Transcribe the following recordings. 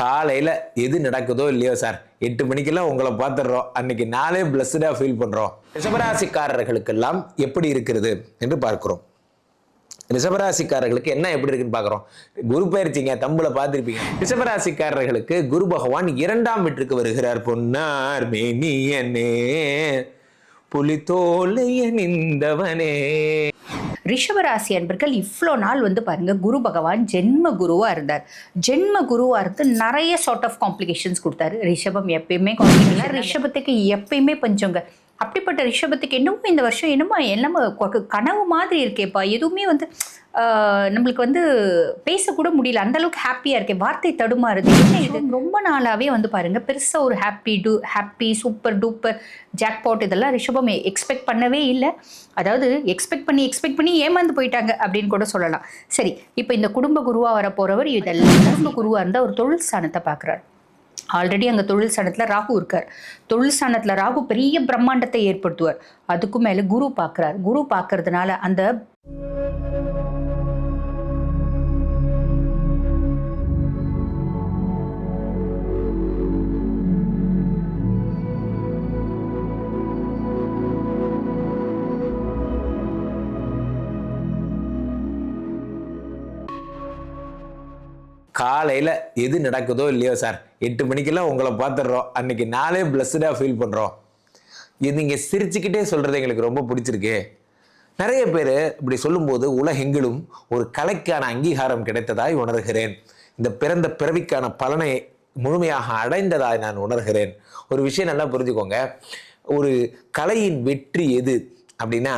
காலையில் எது நடக்குதோ இல்லையோ சார். எட்டு மணிக்கெல்லாம் உங்களை பார்த்துடுறோம். அன்னைக்கு நாளே பிளஸ்டாக ஃபீல் பண்ணுறோம் ரிஷபராசிக்காரர்களுக்கெல்லாம் எப்படி இருக்கிறது என்று பார்க்கிறோம். ரிஷபராசிக்காரர்களுக்கு என்ன எப்படி இருக்குன்னு பார்க்குறோம். குரு பயிற்சிங்க தம்புல பார்த்துருப்பீங்க. ரிஷபராசிக்காரர்களுக்கு குரு பகவான் இரண்டாம் வீட்டுக்கு வருகிறார். பொன்னார் மேனியனே புலித்தோலைய நின்றவனே ரிஷபராசி அன்பர்கள் இவ்வளோ நாள் வந்து பாருங்க குரு பகவான் ஜென்ம குருவா இருந்தார். ஜென்ம குருவா இருந்து நிறைய சார்ட் ஆஃப் காம்ப்ளிகேஷன்ஸ் கொடுத்தாரு. ரிஷபம் எப்பயுமே காம்ப்ளிகேஷன் ரிஷபத்துக்கு எப்பயுமே பஞ்சங்க அப்படிப்பட்ட ரிஷபத்துக்கு என்னமோ இந்த வருஷம் என்னமோ கனவு மாதிரி இருக்கேப்பா. எதுவுமே வந்து நம்மளுக்கு வந்து பேசக்கூட முடியல. அந்த அளவுக்கு ஹாப்பியா இருக்கேன். வார்த்தை தடுமாறுது. என்ன இது? ரொம்ப நாளாவே வந்து பாருங்க பெருசா ஒரு happy to happy super duper jackpot இதெல்லாம் ரிஷபம் எக்ஸ்பெக்ட் பண்ணவே இல்லை. அதாவது எக்ஸ்பெக்ட் பண்ணி எக்ஸ்பெக்ட் பண்ணி ஏமாந்து போயிட்டாங்க அப்படின்னு கூட சொல்லலாம். சரி இப்போ இந்த குடும்ப குருவா வர போறவர் இதெல்லாம் குடும்ப குருவா இருந்தால் ஒரு தொழில் ஸ்தானத்தை பார்க்குறாரு ஆல்ரெடி அங்கே தொழில் ஸ்தானத்தில் ராகு இருக்கார். தொழில் ஸ்தானத்தில் ராகு பெரிய பிரம்மாண்டத்தை ஏற்படுத்துவார். அதுக்கும் மேலே குரு பார்க்குறார் குரு பார்க்கறதுனால அந்த காலையில் எது நடக்குதோ இல்லையோ சார் எட்டு மணிக்கெல்லாம் உங்களை பார்த்துடுறோம். அன்னைக்கு நாளே பிளஸ்டாக ஃபீல் பண்ணுறோம் இது நீங்கள் சிரிச்சுக்கிட்டே சொல்கிறது எங்களுக்கு ரொம்ப பிடிச்சிருக்கு. நிறைய பேர் இப்படி சொல்லும்போது உலகெங்கிலும் ஒரு கலைக்கான அங்கீகாரம் கிடைத்ததாய் உணர்கிறேன். இந்த பிறந்த பிறவிக்கான பலனை முழுமையாக அடைந்ததாய் நான் உணர்கிறேன். ஒரு விஷயம் நல்லா புரிஞ்சுக்கோங்க. ஒரு கலையின் வெற்றி எது அப்படின்னா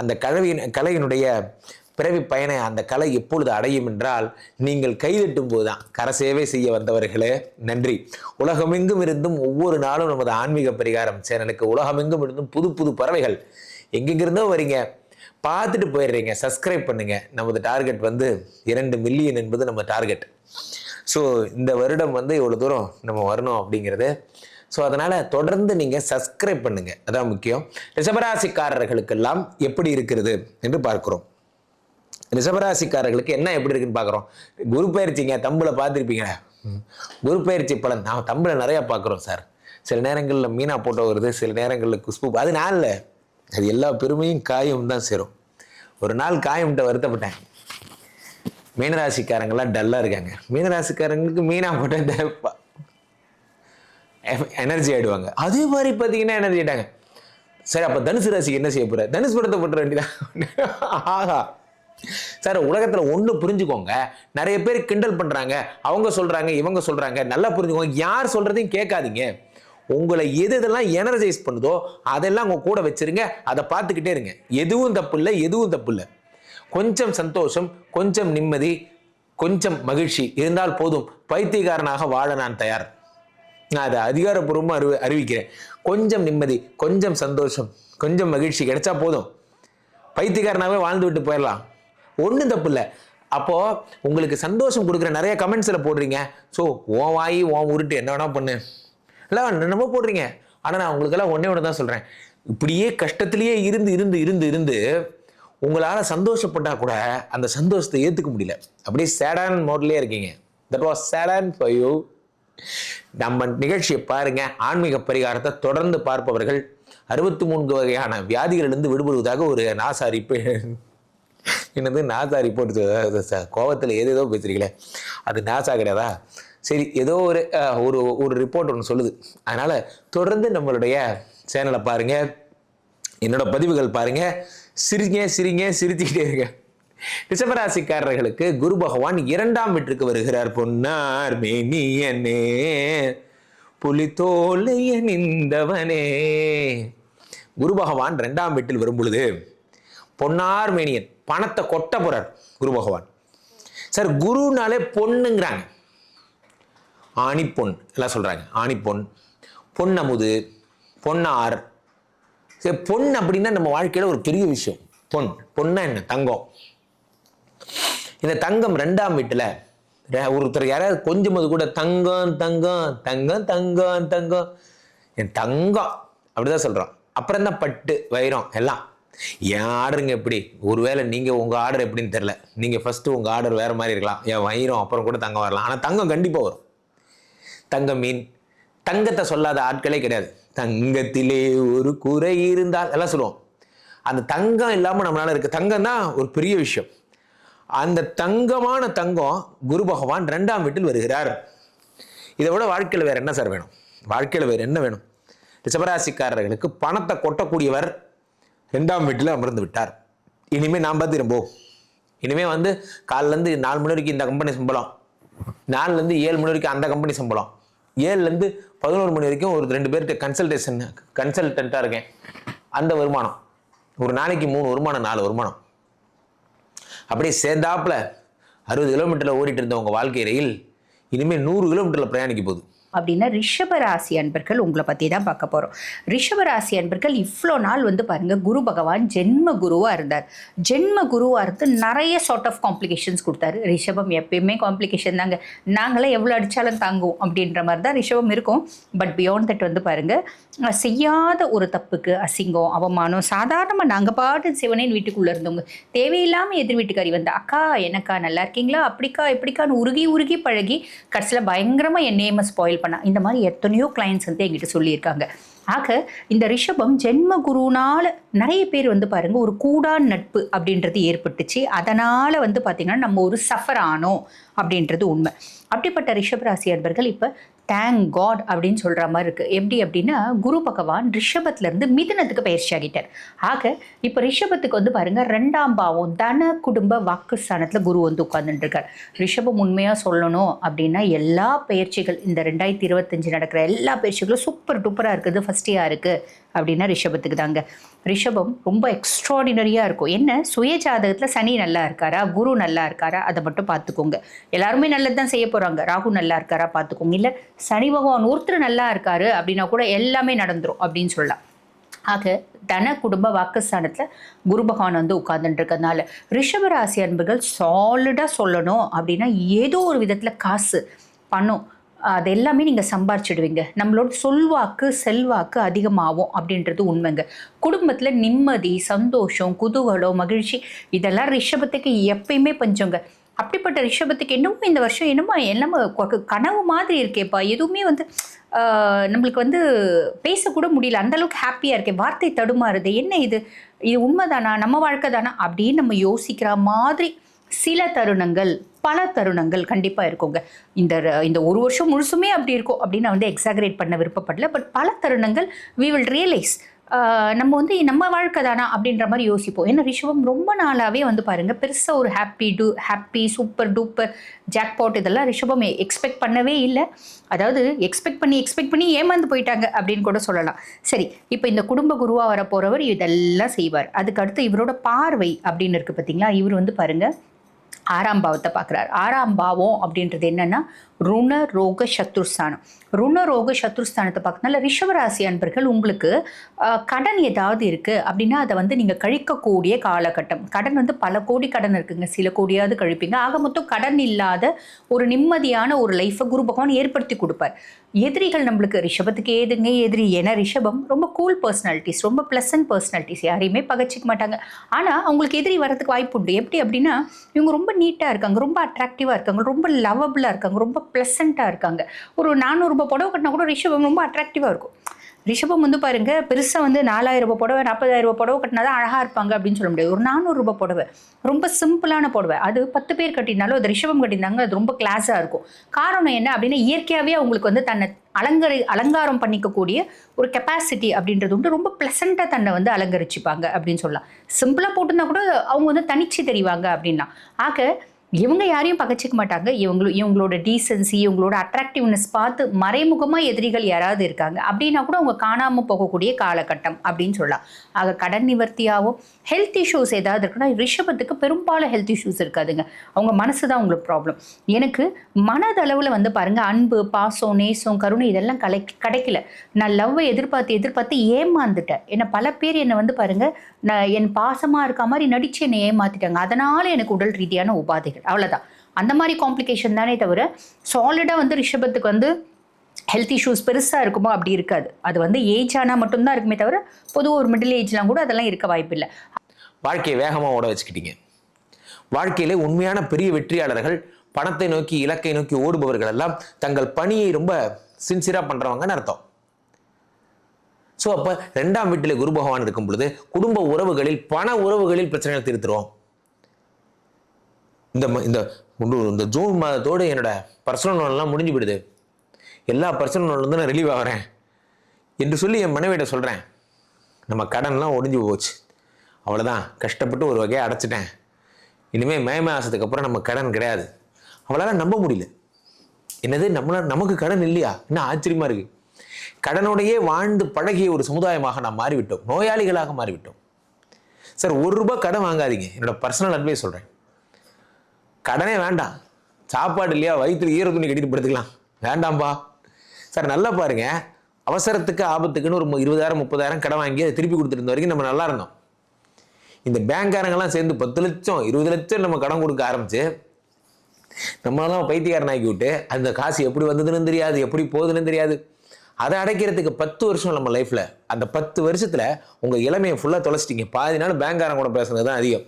அந்த கலவியின் கலையினுடைய பிறவி பயனை அந்த கலை எப்பொழுது அடையும் என்றால் நீங்கள் கைதட்டும் போதுதான். கரசேவை செய்ய வந்தவர்களே நன்றி. உலகமெங்கும் இருந்தும் ஒவ்வொரு நாளும் நமது ஆன்மீக பரிகாரம் சேனலுக்கு உலகமெங்கும் இருந்தும் புது புது பறவைகள். எங்கெங்கிருந்தோ வரீங்க. பார்த்துட்டு போயிடுறீங்க. சப்ஸ்கிரைப் பண்ணுங்க. நமது டார்கெட் வந்து இரண்டு மில்லியன் என்பது நம்ம டார்கெட் ஸோ இந்த வருடம் வந்து இவ்வளோ தூரம் நம்ம வரணும் அப்படிங்கிறது. ஸோ அதனால் தொடர்ந்து நீங்கள் சப்ஸ்கிரைப் பண்ணுங்கள் அதான் முக்கியம். ரிஷபராசிக்காரர்களுக்கெல்லாம் எப்படி இருக்கிறது என்று பார்க்குறோம். ரிஷபராசிக்காரர்களுக்கு என்ன எப்படி இருக்குன்னு பார்க்குறோம் குரு பயிற்சிங்க தம்பில் பார்த்துருப்பீங்க. குரு பயிற்சி பலன். நான் தம்பில் நிறையா பார்க்குறோம் சார் சில நேரங்களில் மீனா போட்டோ வருது சில நேரங்களில் குஷ்பு. அது நான் இல்லை. அது எல்லா பெருமையும் காயும் தான் சேரும். ஒரு நாள் காயம்கிட்ட வருத்தப்பட்டேன். மீனராசிக்காரங்களாம் டல்லாக இருக்காங்க. மீனராசிக்காரங்களுக்கு மீனா போட்ட எனர்ஜி ஆயிடுவாங்க. அதே மாதிரி பார்த்தீங்கன்னா எனர்ஜி ஆயிட்டாங்க. சரி அப்போ தனுசு ராசிக்கு என்ன செய்ய போகிற தனுசு படத்தை போட்டுற வேண்டியதான் ஆஹா. சார் உலகத்தில் ஒன்று புரிஞ்சுக்கோங்க. நிறைய பேர் கிண்டல் பண்ணுறாங்க அவங்க சொல்கிறாங்க இவங்க சொல்கிறாங்க நல்லா புரிஞ்சுக்கோங்க. யார் சொல்கிறதையும் கேட்காதீங்க. உங்களை எது இதெல்லாம் எனர்ஜைஸ் பண்ணுதோ அதெல்லாம் உங்கள் கூட வச்சிருங்க. அதை பார்த்துக்கிட்டே இருங்க. எதுவும் தப்பு இல்லை எதுவும் தப்பு இல்லை. கொஞ்சம் சந்தோஷம் கொஞ்சம் நிம்மதி கொஞ்சம் மகிழ்ச்சி இருந்தால் போதும். பைத்தியக்காரனாக வாழ நான் தயார். நான் அதை அதிகாரப்பூர்வமாக அறிவி அறிவிக்கிறேன். கொஞ்சம் நிம்மதி கொஞ்சம் சந்தோஷம் கொஞ்சம் மகிழ்ச்சி கிடைச்சா போதும். பைத்தியக்காரனாகவே வாழ்ந்து விட்டு போயிடலாம். ஒன்றும் தப்பு இல்லை. அப்போது உங்களுக்கு சந்தோஷம் கொடுக்குற நிறைய கமெண்ட்ஸில் போடுறீங்க. ஸோ ஓ வாய் ஓ உருட்டு என்ன வேணால் பண்ணு. இல்லை என்னமோ போடுறீங்க. ஆனால் நான் உங்களுக்கெல்லாம் ஒன்றே ஒன்று தான் சொல்கிறேன் இப்படியே கஷ்டத்திலேயே இருந்து இருந்து இருந்து இருந்து உங்களால் சந்தோஷப்பட்டால் கூட அந்த சந்தோஷத்தை ஏற்றுக்க முடியல. அப்படியே சேடான் மோட்லேயே இருக்கீங்க. That was sedan for you நம்ம நிகழ்ச்சியை பாருங்க. ஆன்மீக பரிகாரத்தை தொடர்ந்து பார்ப்பவர்கள் அறுபத்தி மூன்று வகையான வியாதிகளிலிருந்து விடுபடுவதாக ஒரு நாசா என்னது நாசா ரிப்போர்ட் கோவத்தில் ஏதேதோ பேசுறீங்களே. அது நாசா கிடையாதா? சரி ஏதோ ஒரு ஒரு ஒரு ரிப்போர்ட் ஒன்று சொல்லுது. அதனால் தொடர்ந்து நம்மளுடைய சேனலை பாருங்கள் என்னோட பதிவுகள் பாருங்கள் சிரிங்க சிரிங்க சிரிச்சுக்கிட்டே இருங்க. ரிஷபராசிக்காரர்களுக்கு குரு பகவான் இரண்டாம் வீட்டுக்கு வருகிறார். பொன்னார் மேனியனே புலித்தோலைய நின்றவனே. குரு பகவான் ரெண்டாம் வீட்டில் வரும் பொழுது பொன்னார் மேனியன் பணத்தை கொட்ட போறார் குரு பகவான். சார் குருனாலே பொண்ணுங்கிறாங்க. ஆணிப்பொன் எல்லாம் சொல்றாங்க. ஆணிப்பொன் பொன்னமுது பொன்னார். சரி பொன் அப்படின்னா நம்ம வாழ்க்கையில ஒரு பெரிய விஷயம். பொன் பொண்ணா என்ன? தங்கம். இந்த தங்கம் ரெண்டாம் வீட்டுல ஒருத்தர் யாராவது கொஞ்சமாவது கூட தங்கம் தங்கம் தங்கம் தங்கம் தங்கம். என் தங்கம் அப்படிதான் சொல்றோம் அப்புறம் தான் பட்டு வைரம் எல்லாம். என் ஆர்டருங்க எப்படி? ஒருவேளை நீங்கள் உங்கள் ஆர்டர் எப்படின்னு தெரில நீங்கள் ஃபஸ்ட்டு உங்கள் ஆர்டர் வேறு மாதிரி இருக்கலாம். என் வயிறும் அப்புறம் கூட தங்கம் வரலாம். ஆனால் தங்கம் கண்டிப்பாக வரும். தங்க மீன் தங்கத்தை சொல்லாத ஆட்களே கிடையாது. தங்கத்திலே ஒரு குறை இருந்தால் எல்லாம் சொல்லுவோம். அந்த தங்கம் இல்லாமல் நம்மளால இருக்க தங்கம் தான் ஒரு பெரிய விஷயம். அந்த தங்கமான தங்கம் குரு பகவான் ரெண்டாம் வீட்டில் வருகிறார். இதை விட வாழ்க்கையில் வேறு என்ன சார் வேணும்? வாழ்க்கையில் வேறு என்ன வேணும்? ரிஷபராசிக்காரர்களுக்கு பணத்தை கொட்டக்கூடியவர் ரெண்டாம் வீட்டில் அமர்ந்து விட்டார். இனிமே நாம் போ. இனிமேல் வந்து காலிலேருந்து நாலு மணி வரைக்கும் இந்த கம்பெனி சம்பளம். நாலுலேருந்து ஏழு மணி வரைக்கும் அந்த கம்பெனி சம்பளம். ஏழுலேருந்து பதினோரு மணி வரைக்கும் ஒரு ரெண்டு பேர்கிட்ட கன்சல்டேஷன் கன்சல்டண்ட்டாக இருக்கேன். அந்த வருமானம். ஒரு நாளைக்கு மூணு வருமானம் நாலு வருமானம். அப்படியே சேர்ந்தாப்புல அறுபது கிலோமீட்டரில் ஓடிட்டு இருந்த உங்கள் வாழ்க்கை ரயில் இனிமேல் நூறு கிலோமீட்டரில் பிரயாணிக்க போகுது. அப்படின்னா ரிஷபராசி அன்பர்கள் உங்களை பற்றி தான் பார்க்க போகிறோம் ரிஷபராசி அன்பர்கள் இவ்வளோ நாள் வந்து பாருங்கள் குரு பகவான் ஜென்ம குருவாக இருந்தார். ஜென்ம குருவாக இருந்து நிறைய சார்ட் ஆஃப் காம்ப்ளிகேஷன்ஸ் கொடுத்தாரு. ரிஷபம் எப்பயுமே காம்ப்ளிகேஷன் தாங்க. நாங்களே எவ்வளோ அடித்தாலும் தாங்குவோம் அப்படின்ற மாதிரி தான் ரிஷபம் இருக்கும். பட் பியாண்ட் தட் வந்து பாருங்கள் செய்யாத ஒரு தப்புக்கு அசிங்கம் அவமானம் சாதாரணமாக நாங்கள் பாட்டு சிவனேன் வீட்டுக்குள்ளே இருந்தவங்க தேவையில்லாமல் எதிர் வீட்டுக்காரி வந்து அக்கா எனக்கா நல்லா இருக்கீங்களா? அப்படிக்கா இப்படிக்கான்னு உருகி உருகி பழகி கடைசியில் பயங்கரமாக என் நேமை ஸ்பாயில் பண்ணா. இந்த மாதிரி எத்தனையோ கிளைண்ட்ஸ் வந்து எங்கிட்ட சொல்லியிருக்காங்க. ஆக இந்த ரிஷபம் ஜென்ம குருனால நிறைய பேர் வந்து பாருங்க ஒரு கூடான் நட்பு அப்படின்றது ஏற்பட்டுச்சு. அதனால வந்து பார்த்திங்கன்னா நம்ம ஒரு சஃபர் ஆனோம் அப்படின்றது உண்மை. அப்படிப்பட்ட ரிஷபராசி அன்பர்கள் இப்போ தேங்க் காட் அப்படின்னு சொல்கிற மாதிரி இருக்குது எப்படி அப்படின்னா குரு பகவான் ரிஷபத்துலேருந்து மிதனத்துக்கு பயிற்சி ஆகிட்டார். ஆக இப்போ ரிஷபத்துக்கு வந்து பாருங்கள் ரெண்டாம் பாவம் தன குடும்ப வாக்குஸ்தானத்தில் குரு வந்து உட்காந்துட்டுருக்கார் ரிஷபம் உண்மையாக சொல்லணும் அப்படின்னா எல்லா பயிற்சிகள் இந்த ரெண்டாயிரத்தி இருபத்தஞ்சு நடக்கிற எல்லா பயிற்சிகளும் சூப்பர் டூப்பராக இருக்குது ஃபஸ்ட்டியாக இருக்குது அப்படின்னா ரிஷபத்துக்கு தாங்க. ரிஷபம் ரொம்ப எக்ஸ்ட்ராடினரியாக இருக்கும். என்ன? சுய ஜாதகத்தில் சனி நல்லா இருக்காரா குரு நல்லா இருக்காரா அதை மட்டும் பார்த்துக்கோங்க. எல்லாருமே நல்லது தான் செய்ய போகிறாங்க ராகு நல்லா இருக்காரா பார்த்துக்கோங்க. இல்லை சனி பகவான் ஒருத்தர் நல்லா இருக்காரு அப்படின்னா கூட எல்லாமே நடந்துடும் அப்படின்னு சொல்லலாம். ஆக தன குடும்ப வாக்குஸ்தானத்தில் குரு பகவான் வந்து உட்கார்ந்துட்டு இருக்கறதுனால ரிஷபராசி அன்புகள் சாலிடாக சொல்லணும் அப்படின்னா ஏதோ ஒரு விதத்தில் காசு பணம் அது எல்லாமே நீங்கள் சம்பாரிச்சிடுவீங்க. நம்மளோட சொல்வாக்கு செல்வாக்கு அதிகமாகும் அப்படின்றது உண்மைங்க. குடும்பத்தில் நிம்மதி சந்தோஷம் குதூகலம் மகிழ்ச்சி இதெல்லாம் ரிஷபத்துக்கு எப்பயுமே பஞ்சங்க அப்படிப்பட்ட ரிஷபத்துக்கு என்னமோ இந்த வருஷம் என்னமோ என்னமோ கனவு மாதிரி இருக்கேப்பா. எதுவுமே வந்து நம்மளுக்கு வந்து பேசக்கூட முடியல. அந்த அளவுக்கு ஹாப்பியாக இருக்கேன் வார்த்தை தடுமாறுது. என்ன இது? இது உண்மைதானா? நம்ம வாழ்க்கை தானா அப்படின்னு நம்ம யோசிக்கிற மாதிரி சில தருணங்கள் பல தருணங்கள் கண்டிப்பாக இருக்குங்க. இந்த இந்த ஒரு வருஷம் முழுசுமே அப்படி இருக்கும் அப்படின்னு நான் வந்து எக்ஸாகரேட் பண்ண விருப்பப்படல. பட் பல தருணங்கள் வி வில் ரியலைஸ் நம்ம வந்து நம்ம வாழ்க்கை தானா அப்படின்ற மாதிரி யோசிப்போம். ஏன்னா ரிஷபம் ரொம்ப நாளாகவே வந்து பாருங்கள் பெருசாக ஒரு happy to happy super duper jackpot இதெல்லாம் ரிஷபம் எக்ஸ்பெக்ட் பண்ணவே இல்லை. அதாவது எக்ஸ்பெக்ட் பண்ணி எக்ஸ்பெக்ட் பண்ணி ஏமாந்து போயிட்டாங்க அப்படின்னு கூட சொல்லலாம். சரி இப்போ இந்த குடும்ப குருவாக வர போகிறவர் இதெல்லாம் செய்வார். அதுக்கு அடுத்து இவரோட பார்வை அப்படின்னு இருக்குது பார்த்தீங்களா இவர் வந்து பாருங்கள் ஆறாம் பாவத்தை பார்க்குறாரு. ஆறாம் பாவம் அப்படின்றது என்னென்னா ருண ரோக சத்ருஸ்தானம். ருண ரோக சத்ருஸ்தானத்தை பார்க்கறதுனால ரிஷவராசி அன்பர்கள் உங்களுக்கு கடன் ஏதாவது இருக்குது அப்படின்னா அதை வந்து நீங்கள் கழிக்கக்கூடிய காலகட்டம். கடன் வந்து பல கோடி கடன் இருக்குங்க. சில கோடியாவது கழிப்பீங்க. ஆக மொத்தம் கடன் இல்லாத ஒரு நிம்மதியான ஒரு லைஃப்பை குரு பகவான் ஏற்படுத்தி கொடுப்பார். எதிரிகள் நம்மளுக்கு ரிஷபத்துக்கு ஏதுங்க? எதிரி ஏன்னா ரிஷபம் ரொம்ப கூல் பர்சனாலிட்டிஸ் ரொம்ப ப்ளசன்ட் பர்சனாலிட்டிஸ் யாரையுமே பகச்சிக்க மாட்டாங்க. ஆனால் அவங்களுக்கு எதிரி வரதுக்கு வாய்ப்பு உண்டு. எப்படி அப்படின்னா இவங்க ரொம்ப நீட்டாக இருக்காங்க. ரொம்ப அட்ராக்டிவாக இருக்காங்க. ரொம்ப லவபிளாக இருக்காங்க. ரொம்ப ப்ளசண்ட்டாக இருக்காங்க. ஒரு நானூறுரூபா புடவை கட்டினா கூட ரிஷபம் ரொம்ப அட்ராக்டிவாக இருக்கும். ரிஷபம் வந்து பாருங்க பெருசாக வந்து நாலாயிரம் ரூபாய் புடவை நாற்பதாயிரம் ரூபாய் புடவை கட்டினா தான் அழகாக இருப்பாங்க அப்படின்னு சொல்ல முடியாது. ஒரு நானூறுரூபா புடவை. ரொம்ப சிம்பிளான புடவை. அது பத்து பேர் கட்டினாலும் அது ரிஷபம் கட்டியிருந்தாங்க அது ரொம்ப கிளாஸாக இருக்கும். காரணம் என்ன அப்படின்னா இயற்கையாகவே அவங்களுக்கு வந்து தன்னை அலங்கரி அலங்காரம் பண்ணிக்கக்கூடிய ஒரு கெப்பாசிட்டி அப்படின்றது உண்டு. ரொம்ப ப்ளசண்ட்டாக தன்னை வந்து அலங்கரிச்சுப்பாங்க அப்படின்னு சொல்லலாம். சிம்பிளாக போட்டிருந்தா கூட அவங்க வந்து தனிச்சு தெரிவாங்க அப்படின்னா. ஆக இவங்க யாரையும் பகச்சிக்க மாட்டாங்க. இவங்களு இவங்களோட டீசன்சி இவங்களோட அட்ராக்டிவ்னஸ் பார்த்து மறைமுகமாக எதிரிகள் யாராவது இருக்காங்க. அப்படின்னா கூட அவங்க காணாமல் போகக்கூடிய காலகட்டம் அப்படின்னு சொல்லலாம். ஆக கடன் நிவர்த்தியாகவும் ஹெல்த் இஷ்யூஸ் ஏதாவது இருக்குன்னா ரிஷபத்துக்கு பெரும்பாலும் ஹெல்த் இஷ்யூஸ் இருக்காதுங்க. அவங்க மனசு தான் உங்களுக்கு ப்ராப்ளம் எனக்கு மனதளவில் வந்து பாருங்கள் அன்பு பாசம் நேசம் கருணை இதெல்லாம் கலை கிடைக்கல. நான் லவ்வை எதிர்பார்த்து எதிர்பார்த்து ஏமாந்துட்டேன். ஏன்னா பல பேர் என்னை வந்து பாருங்கள் என் பாசமாக இருக்க மாதிரி நடிச்சு என்னை ஏமாற்றிட்டாங்க அதனால் எனக்கு உடல் ரீதியான உபாதைகள். அவ்வளோதான் அந்த மாதிரி காம்ப்ளிகேஷன் தானே தவிர சாலிடாக வந்து ரிஷபத்துக்கு வந்து ஹெல்த் இஷ்யூஸ் பெருசாக இருக்குமோ? அப்படி இருக்காது. அது வந்து ஏஜ் ஆனால் மட்டும்தான் இருக்குமே தவிர பொதுவாக ஒரு மிடில் ஏஜ்லாம் கூட அதெல்லாம் இருக்க வாய்ப்பில்லை வாழ்க்கையை வேகமாக ஓட வச்சுக்கிட்டீங்க. வாழ்க்கையிலே உண்மையான பெரிய வெற்றியாளர்கள் பணத்தை நோக்கி இலக்கை நோக்கி ஓடுபவர்கள் எல்லாம் தங்கள் பணியை ரொம்ப சின்சியராக பண்ணுறவங்கன்னு அர்த்தம். ஸோ அப்போ ரெண்டாம் வீட்டில் குரு பகவான் இருக்கும் பொழுது குடும்ப உறவுகளில் பண உறவுகளில் பிரச்சனைகள் தீர்த்துருவோம். இந்த ம- இந்த இந்த ஜூன் மாதத்தோடு என்னோட பர்சனல் லோன்லாம் முடிஞ்சு விடுது எல்லா பர்சனல் லோன்லேருந்து நான் ரிலீவ் ஆகிறேன். என்று சொல்லி என் மனைவியிட சொல்கிறேன் நம்ம கடன்லாம் ஒடிஞ்சு போச்சு. அவ்வளோதான் கஷ்டப்பட்டு ஒரு வகையை அடைச்சிட்டேன். இனிமேல் மே மாதத்துக்கு அப்புறம் நம்ம கடன் கிடையாது. அவளால் நம்ப முடியல. என்னது? நம்மள நமக்கு கடன் இல்லையா? என்ன ஆச்சரியமாக இருக்குது கடனுடையே வாழ்ந்து பழகிய ஒரு சமுதாயமாக நாம் மாறிவிட்டோம். நோயாளிகளாக மாறிவிட்டோம். சார் ஒரு ரூபாய் கடன் வாங்காதீங்க. என்னோட பர்சனல் அட்வைஸ் சொல்கிறேன் கடனே வேண்டாம். சாப்பாடு இல்லையா வயிற்றுல ஈர துணி கட்டிட்டு படுத்துக்கலாம். வேண்டாம்பா. சார் நல்லா பாருங்க. அவசரத்துக்கு ஆபத்துக்குன்னு ஒரு மு- இருபதாயிரம் முப்பதாயிரம் கடன் வாங்கி அதை திருப்பி கொடுத்துருந்த வரைக்கும் நம்ம நல்லா இருந்தோம். இந்த பேங்க்காரங்கெல்லாம் சேர்ந்து பத்து லட்சம் இருபது லட்சம் நம்ம கடன் கொடுக்க ஆரம்பிச்சு நம்மளெல்லாம் பைத்தியக்காரன் ஆக்கி விட்டு அந்த காசு எப்படி வந்ததுன்னு தெரியாது எப்படி போகுதுன்னு தெரியாது. அதை அடைக்கிறதுக்கு பத்து வருஷம் நம்ம லைஃப்பில் அந்த பத்து வருஷத்தில் உங்கள் இளமையை ஃபுல்லாக தொலைச்சிட்டிங்க. பாதி நாள் பேங்காரன் கூட பேசுனது தான் அதிகம்.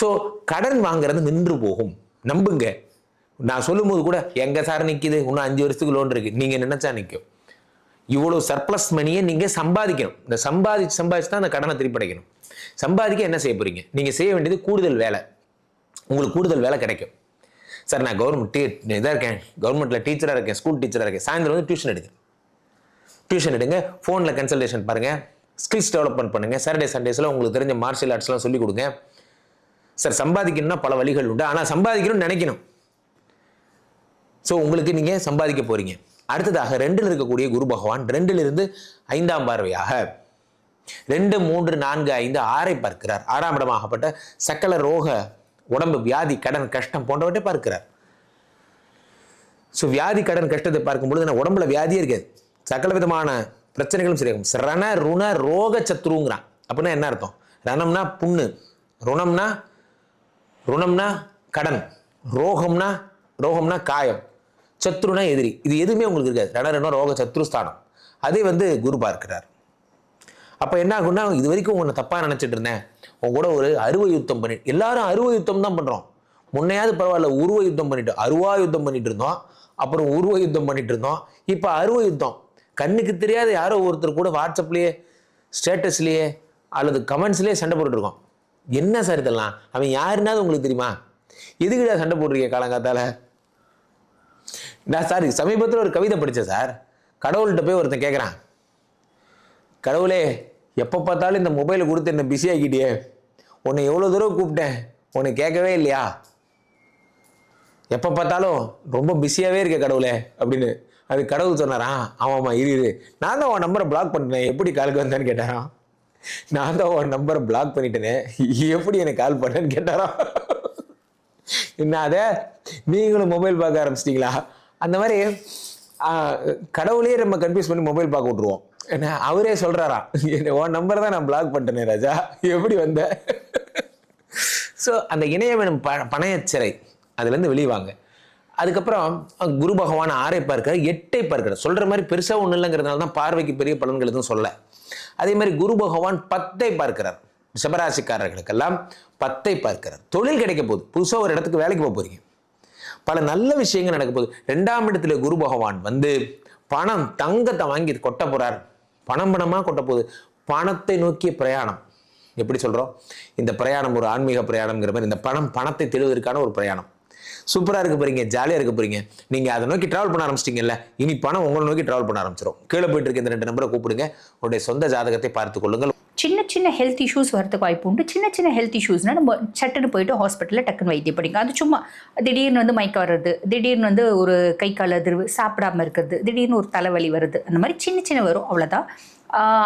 ஸோ கடன் வாங்குறது நின்று போகும். நம்புங்க. நான் சொல்லும்போது கூட எங்கே சார் நிற்கிது இன்னும் அஞ்சு வருஷத்துக்கு லோன் இருக்குது நீங்கள் நினச்சா நிற்கும் இவ்வளோ சர்ப்ளஸ் மணியை நீங்கள் சம்பாதிக்கணும். இந்த சம்பாதிச்சு சம்பாதிச்சு தான் அந்த கடனை திருப்பி அடைக்கணும். சம்பாதிக்க என்ன செய்ய போகிறீங்க நீங்கள் செய்ய வேண்டியது கூடுதல் வேலை. உங்களுக்கு கூடுதல் வேலை கிடைக்கும். சார் நான் கவர்மெண்ட் டீ இதாக இருக்கேன். கவர்மெண்ட்டில் டீச்சராக இருக்கேன் ஸ்கூல் டீச்சராக இருக்கேன். சாயந்தரம் வந்து டியூஷன் எடுங்க. டியூஷன் எடுங்க ஃபோனில் கன்சல்டேஷன் பாருங்கள் ஸ்கில்ஸ் டெவலப்மெண்ட் பண்ணுங்கள் சாட்டர்டே சண்டேஸில் உங்களுக்கு தெரிஞ்ச மார்ஷியல் ஆர்ட்ஸ்லாம் சொல்லிக் கொடுங்க. சார் சம்பாதிக்கணும்னா பல வழிகள் உண்டு. ஆனால் சம்பாதிக்கணும்னு நினைக்கணும். ஸோ உங்களுக்கு நீங்கள் சம்பாதிக்க போகிறீங்க அடுத்ததாக ரெண்டில் இருக்கக்கூடிய குரு பகவான் ரெண்டிலிருந்து ஐந்தாம் பார்வையாக ரெண்டு மூன்று நான்கு ஐந்து ஆறை பார்க்கிறார். ஆறாம் இடமாகப்பட்ட சக்கல ரோக உடம்பு வியாதி கடன் கஷ்டம் போன்றவற்றை பார்க்கிறார். ஸோ வியாதி கடன் கஷ்டத்தை பார்க்கும்பொழுது நான் உடம்புல வியாதியே இருக்காது. சகல விதமான பிரச்சனைகளும் சரியாகும் ரண ருண ரோக சத்ருங்கிறான். அப்படின்னா என்ன அர்த்தம்? ரணம்னா புண்ணு ருணம்னா ருணம்னா கடன் ரோகம்னா ரோகம்னா காயம் சத்ருனா எதிரி. இது எதுவுமே உங்களுக்கு இருக்காது. ரண ரண ரோக சத்ருஸ்தானம் அதே வந்து குரு பார்க்கிறார். அப்போ என்ன ஆகும்னா இது வரைக்கும் உன்னை தப்பாக நினச்சிட்டு இருந்தேன். உன் கூட ஒரு அருவ யுத்தம் பண்ணி எல்லாரும் அருவ யுத்தம் தான் பண்ணுறோம் முன்னையாவது பரவாயில்ல உருவ யுத்தம் பண்ணிட்டு அருவா யுத்தம் பண்ணிட்டு இருந்தோம். அப்புறம் உருவ யுத்தம் பண்ணிட்டு இருந்தோம். இப்போ அருவ யுத்தம் கண்ணுக்கு தெரியாத யாரோ ஒருத்தர் கூட வாட்ஸ்அப்லேயே ஸ்டேட்டஸ்லேயே அல்லது கமெண்ட்ஸ்லேயே சண்டை போட்டுருக்கோம் என்ன சார் இதெல்லாம்? அவன் யாருன்னாவது உங்களுக்கு தெரியுமா? எதுக்குடா சண்டை போடுறீங்க காலங்காத்தால? நான் சார் சமீபத்தில் ஒரு கவிதை படித்தேன் சார். கடவுள்கிட்ட போய் ஒருத்தன் கேட்குறான் கடவுளே எப்போ பார்த்தாலும் இந்த மொபைலை கொடுத்து என்ன பிஸி ஆக்கிட்டியே. உன்னை எவ்வளோ தூரம் கூப்பிட்டேன்? உன்னை கேட்கவே இல்லையா? எப்போ பார்த்தாலும் ரொம்ப பிஸியாகவே இருக்க கடவுளே அப்படின்னு அது கடவுள் சொன்னாரா? ஆமாம்மா இரு இரு. நான் தான் உன் நம்பரை பிளாக் பண்ணிட்டேன். எப்படி காலுக்கு வந்தேன்னு கேட்டாரான் நான் தான் உன் நம்பரை பிளாக் பண்ணிட்டேனே. எப்படி எனக்கு கால் பண்ணேன்னு கேட்டாரான் என்ன அதை? நீங்களும் மொபைல் பார்க்க ஆரம்பிச்சிட்டிங்களா? அந்த மாதிரி கடவுளே கடவுளையே நம்ம கன்ஃபியூஸ் பண்ணி மொபைல் பார்க்க விட்ருவோம் என்ன அவரே சொல்கிறாரா என்ன, உன் நம்பர் தான் நான் பிளாக் பண்ணிட்டேனே ராஜா. எப்படி வந்த? ஸோ அந்த இணையம் ப பணையச்சிறை. அதுலேருந்து வெளிவாங்க. அதுக்கப்புறம் குரு பகவான் ஆறை பார்க்கிறார் எட்டை பார்க்கிறார். சொல்கிற மாதிரி பெருசாக ஒன்றும் இல்லைங்கிறதுனால தான் பார்வைக்கு பெரிய பலன்கள் எதுவும் சொல்ல அதே மாதிரி குரு பகவான் பத்தை பார்க்கிறார். சிவராசிக்காரர்களுக்கெல்லாம் பத்தை பார்க்கிறார். தொழில் கிடைக்க போகுது. புதுசாக ஒரு இடத்துக்கு வேலைக்கு போக போகிறீங்க பல நல்ல விஷயங்கள் நடக்க போகுது. ரெண்டாம் இடத்துல குரு பகவான் வந்து பணம் தங்கத்தை வாங்கி கொட்ட போகிறார் பணம் பணமாக கொட்ட போகுது. பணத்தை நோக்கிய பிரயாணம். எப்படி சொல்கிறோம் இந்த பிரயாணம் ஒரு ஆன்மீக பிரயாணம்ங்கிற மாதிரி இந்த பணம் பணத்தை தேடுவதற்கான ஒரு பிரயாணம். சூப்பராக இருக்க போறீங்க ஜாலியாக இருக்க போறீங்க. நீங்கள் அதை நோக்கி ட்ராவல் பண்ண ஆரம்பிச்சிட்டிங்கல்ல இனி பணம் உங்களை நோக்கி ட்ராவல் பண்ண ஆரம்பிச்சிடும் கீழே போயிட்டு இருக்க இந்த ரெண்டு நம்பரை கூப்பிடுங்க. உங்களுடைய சொந்த ஜாதகத்தை பார்த்து கொள்ளுங்கள். சின்ன சின்ன ஹெல்த் இஷ்யூஸ் வரதுக்கு வாய்ப்பு உண்டு. சின்ன சின்ன ஹெல்த் இஷ்யூஸ்னால் நம்ம சட்டுன்னு போயிட்டு ஹாஸ்பிட்டலில் டக்குன்னு வைத்தியம் படிங்க அது சும்மா திடீர்னு வந்து மயக்கம் வர்றது திடீர்னு வந்து ஒரு கை கால் அதிர்வு சாப்பிடாம இருக்கிறது திடீர்னு ஒரு தலைவலி வருது அந்த மாதிரி சின்ன சின்ன வரும். அவ்வளோதான்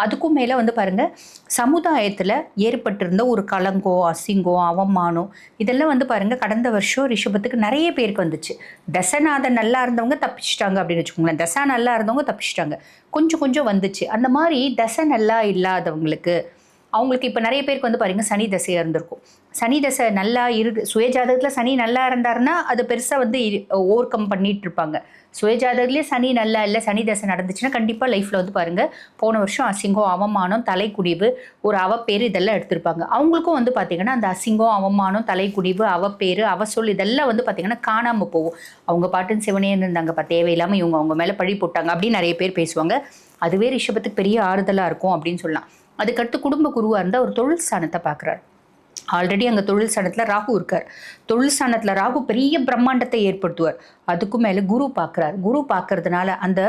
அதுக்கும் மேலே வந்து பாருங்கள் சமுதாயத்தில் ஏற்பட்டிருந்த ஒரு கலங்கோ அசிங்கோ அவமானம் இதெல்லாம் வந்து பாருங்கள் கடந்த வருஷம் ரிஷபத்துக்கு நிறைய பேருக்கு வந்துச்சு. தசநாதன் நல்லா இருந்தவங்க தப்பிச்சிட்டாங்க அப்படின்னு வச்சுக்கோங்களேன். தசா நல்லா இருந்தவங்க தப்பிச்சிட்டாங்க. கொஞ்சம் கொஞ்சம் வந்துச்சு. அந்த மாதிரி தசை நல்லா இல்லாதவங்களுக்கு அவங்களுக்கு இப்போ நிறைய பேருக்கு வந்து பாருங்கள் சனி தசையாக இருந்திருக்கும். சனி தசை நல்லா இரு சுயஜாதகத்தில் சனி நல்லா இருந்தாருன்னா அது பெருசாக வந்து ஓவர் கம் பண்ணிட்டு இருப்பாங்க. சுயஜாதகத்திலே சனி நல்லா இல்லை சனி தசை நடந்துச்சுன்னா கண்டிப்பாக லைஃப்பில் வந்து பாருங்கள் போன வருஷம் அசிங்கம் அவமானம் தலைக்குடிவு ஒரு அவப்பேர் இதெல்லாம் எடுத்திருப்பாங்க. அவங்களுக்கும் வந்து பார்த்திங்கன்னா அந்த அசிங்கம் அவமானம் தலைக்குடிவு அவப்பேர் அவசொல் இதெல்லாம் வந்து பார்த்திங்கன்னா காணாமல் போகும். அவங்க பாட்டுன்னு சிவனேன்னு இருந்தாங்கப்பா தேவையில்லாமல் இவங்க அவங்க மேலே பழி போட்டாங்க அப்படின்னு நிறைய பேர் பேசுவாங்க. அதுவே ரிஷபத்துக்கு பெரிய ஆறுதலாக இருக்கும் அப்படின்னு சொல்லலாம். அதுக்கடுத்து குடும்ப குருவாக இருந்தால் ஒரு தொழில் ஸ்தானத்தை பார்க்குறாரு ஆல்ரெடி அங்கே தொழில் ஸ்தானத்தில் ராகு இருக்கார். தொழில் ஸ்தானத்தில் ராகு பெரிய பிரம்மாண்டத்தை ஏற்படுத்துவார். அதுக்கும் மேலே குரு பார்க்குறார். குரு பார்க்கறதுனால அந்த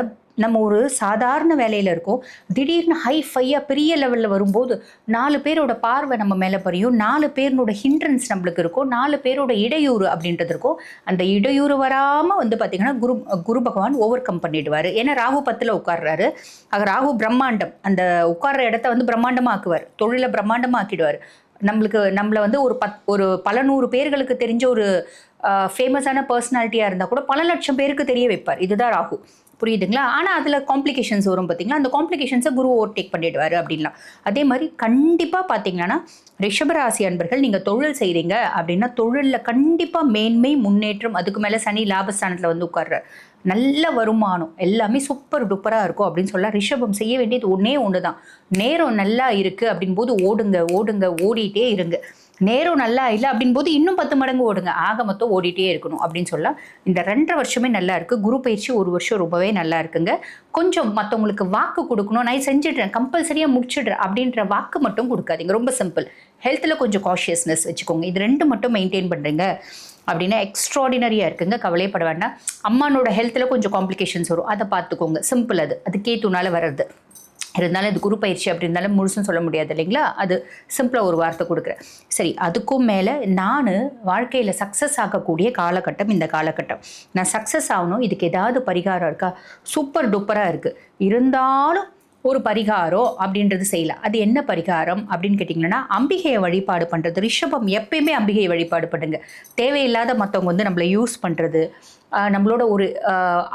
நம்ம ஒரு சாதாரண வேலையில் இருக்கோம். திடீர்னு ஹை ஃபையாக பெரிய லெவலில் வரும்போது நாலு பேரோட பார்வை நம்ம மேலே பறியும். நாலு பேரோட ஹிண்ட்ரன்ஸ் நம்மளுக்கு இருக்கும். நாலு பேரோட இடையூறு அப்படின்றது இருக்கும். அந்த இடையூறு வராமல் வந்து பார்த்திங்கன்னா குரு குரு பகவான் ஓவர் கம் பண்ணிடுவார். ஏன்னா ராகு பத்தில் உட்கார்றாரு. ஆக ராகு பிரம்மாண்டம். அந்த உட்கார்ற இடத்த வந்து பிரம்மாண்டமாக ஆக்குவார் தொழிலை பிரம்மாண்டமாக ஆக்கிடுவார் நம்மளுக்கு நம்மளை வந்து ஒரு பத் ஒரு பல நூறு பேர்களுக்கு தெரிஞ்ச ஒரு ஃபேமஸான பர்சனாலிட்டியாக இருந்தால் கூட பல லட்சம் பேருக்கு தெரிய வைப்பார். இதுதான் ராகு. புரியுதுங்களா? ஆனால் அதில் காம்ப்ளிகேஷன்ஸ் வரும் பார்த்தீங்களா அந்த காம்ப்ளிகேஷன்ஸை குரு ஓவர்டேக் பண்ணிடுவார் அப்படின்லாம். அதே மாதிரி கண்டிப்பாக பார்த்தீங்கன்னா ரிஷபராசி அன்பர்கள் நீங்கள் தொழில் செய்கிறீங்க அப்படின்னா தொழிலில் கண்டிப்பாக மேன்மை முன்னேற்றம் அதுக்கு மேலே சனி லாபஸ்தானத்தில் வந்து உட்கார்றார். நல்ல வருமானம் எல்லாமே சூப்பர் டூப்பராக இருக்கும் அப்படின்னு சொல்ல ரிஷபம் செய்ய வேண்டியது ஒன்றே ஒன்று தான் நேரம் நல்லா இருக்குது அப்படின் போது ஓடுங்க ஓடுங்க ஓடிட்டே இருங்க. நேரம் நல்லா இல்லை அப்படின் போது இன்னும் பத்து மடங்கு ஓடுங்க. ஆக மொத்தம் ஓடிட்டே இருக்கணும் அப்படின்னு சொல்லலாம் இந்த ரெண்டரை வருஷமே நல்லா இருக்குது குரு பயிற்சி ஒரு வருஷம் ரொம்பவே நல்லா இருக்குங்க. கொஞ்சம் மற்றவங்களுக்கு வாக்கு கொடுக்கணும். நான் செஞ்சிடுறேன். கம்பல்சரியாக முடிச்சிடுறேன் அப்படின்ற வாக்கு மட்டும் கொடுக்காதீங்க. ரொம்ப சிம்பிள் ஹெல்த்தில் கொஞ்சம் காஷியஸ்னஸ் வச்சுக்கோங்க. இது ரெண்டு மட்டும் மெயின்டைன் பண்ணுறீங்க அப்படின்னா எக்ஸ்ட்ராடினரியாக இருக்குங்க. கவலைப்பட வேண்டாம். அம்மானோட ஹெல்த்தில் கொஞ்சம் காம்ப்ளிகேஷன்ஸ் வரும். அதை பார்த்துக்கோங்க. சிம்பிள் அது. அது கேத்துனால வர்றது. இருந்தாலும் இது குரு பயிற்சி அப்படி இருந்தாலும் முழுசும் சொல்ல முடியாது இல்லைங்களா? அது சிம்பிளாக ஒரு வார்த்தை கொடுக்குறேன். சரி அதுக்கும் மேலே நான் வாழ்க்கையில் சக்ஸஸ் ஆகக்கூடிய காலகட்டம் இந்த காலகட்டம். நான் சக்ஸஸ் ஆகணும் இதுக்கு ஏதாவது பரிகாரம் இருக்கா? சூப்பர் டூப்பராக இருக்குது இருந்தாலும் ஒரு பரிகாரம் அப்படின்றது செய்யலாம் அது என்ன பரிகாரம் அப்படின்னு கேட்டிங்கன்னா அம்பிகையை வழிபாடு பண்ணுறது ரிஷபம் எப்பயுமே அம்பிகையை வழிபாடு பண்ணுங்க. தேவையில்லாத மற்றவங்க வந்து நம்மளை யூஸ் பண்ணுறது நம்மளோட ஒரு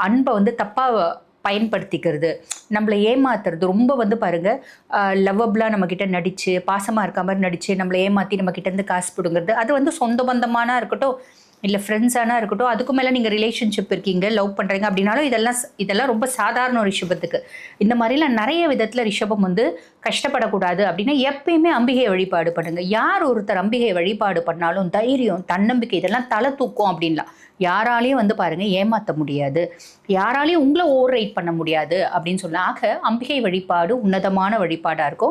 அன்பை வந்து தப்பாக பயன்படுத்திக்கிறது. நம்மளை ஏமாத்துறது. ரொம்ப வந்து பாருங்கள் லவ்வபிளாக நம்மக்கிட்ட நடித்து பாசமாக இருக்க மாதிரி நடித்து நம்மளை ஏமாற்றி நம்மக்கிட்டேருந்து காசு பிடுங்கிறது. அது வந்து சொந்த பந்தமானா இருக்கட்டும் இல்லை ஃப்ரெண்ட்ஸானா இருக்கட்டும் அதுக்கு மேலே நீங்கள் ரிலேஷன்ஷிப் இருக்கீங்க லவ் பண்ணுறீங்க அப்படின்னாலும் இதெல்லாம் இதெல்லாம் ரொம்ப சாதாரண ரிஷபத்துக்கு இந்த மாதிரிலாம் நிறைய விதத்தில் ரிஷபம் வந்து கஷ்டப்படக்கூடாது அப்படின்னா எப்பயுமே அம்பிகை வழிபாடு பண்ணுங்கள் யார் ஒருத்தர் அம்பிகை வழிபாடு பண்ணாலும் தைரியம் தன்னம்பிக்கை இதெல்லாம் தலை தூக்கும் அப்படின்லாம். யாராலையும் வந்து பாருங்கள் ஏமாற்ற முடியாது. யாராலையும் உங்களை ஓவர் ரைட் பண்ண முடியாது அப்படின்னு சொன்னாக அம்பிகை வழிபாடு உன்னதமான வழிபாடாக இருக்கும்.